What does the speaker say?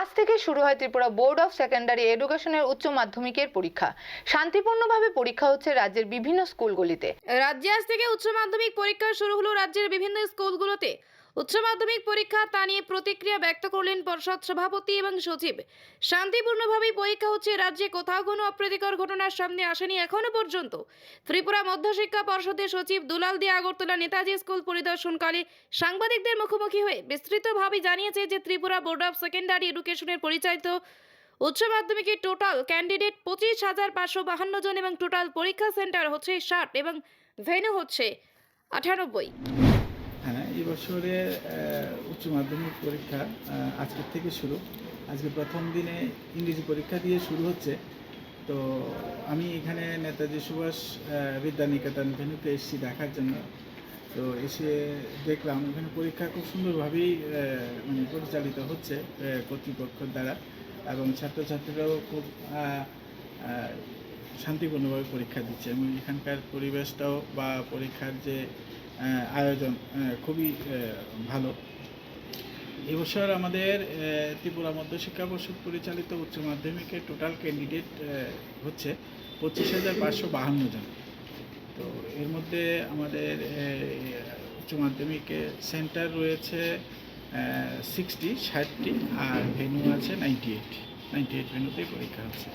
আজ থেকে শুরু হয় ত্রিপুরা বোর্ড অফ সেকেন্ডারি এডুকেশনের উচ্চ মাধ্যমিকের পরীক্ষা। শান্তিপূর্ণভাবে পরীক্ষা হচ্ছে রাজ্যের বিভিন্ন স্কুলগুলিতে। রাজ্যে আজ থেকে উচ্চ মাধ্যমিক পরীক্ষা শুরু হলো রাজ্যের বিভিন্ন স্কুলগুলোতে। উচ্চ মাধ্যমিক পরীক্ষা তা নিয়ে প্রতিক্রিয়া ব্যক্ত করলেন পর্ষদ সভাপতি এবং সচিব। শান্তিপূর্ণভাবে পরীক্ষা হচ্ছে রাজ্যে কোথাও কোনো অপ্রীতিকর ঘটনার সামনে আসেনি এখনও পর্যন্ত। ত্রিপুরা মধ্যশিক্ষা পর্ষদের সচিব দুলাল দে আগরতলা নেতাজি স্কুল পরিদর্শনকালে সাংবাদিকদের মুখোমুখি হয়ে বিস্তৃতভাবে জানিয়েছে যে ত্রিপুরা বোর্ড অফ সেকেন্ডারি এডুকেশনের পরিচালিত উচ্চ মাধ্যমিকের টোটাল ক্যান্ডিডেট পঁচিশ হাজার পাঁচশো বাহান্ন জন এবং টোটাল পরীক্ষা সেন্টার হচ্ছে ষাট এবং ভেন্যু হচ্ছে আঠানব্বই হ্যাঁ এই বছরে উচ্চ মাধ্যমিক পরীক্ষা আজকের থেকে শুরু। আজকে প্রথম দিনে ইংরেজি পরীক্ষা দিয়ে শুরু হচ্ছে। তো আমি এখানে নেতাজি সুভাষ বিদ্যানিকেতন ভেনুতে এসেছি দেখার জন্য। তো এসে দেখলাম, এখানে পরীক্ষা খুব সুন্দরভাবেই মানে পরিচালিত হচ্ছে কর্তৃপক্ষের দ্বারা। এবং ছাত্রছাত্রীরাও খুব শান্তিপূর্ণভাবে পরীক্ষা দিচ্ছে। এবং এখানকার পরিবেশটাও বা পরীক্ষার যে আয়োজন খুবই ভালো। এবছর আমাদের ত্রিপুরা মধ্য শিক্ষা পর্ষদ পরিচালিত উচ্চ মাধ্যমিকের টোটাল ক্যান্ডিডেট হচ্ছে পঁচিশ হাজার পাঁচশো বাহান্ন জন। তো এর মধ্যে আমাদের উচ্চ মাধ্যমিকে সেন্টার রয়েছে সিক্সটি ষাটটি, আর ভেন্যু আছে নাইনটি এইট নাইনটি এইট ভেন্যুতেই পরীক্ষা হচ্ছে।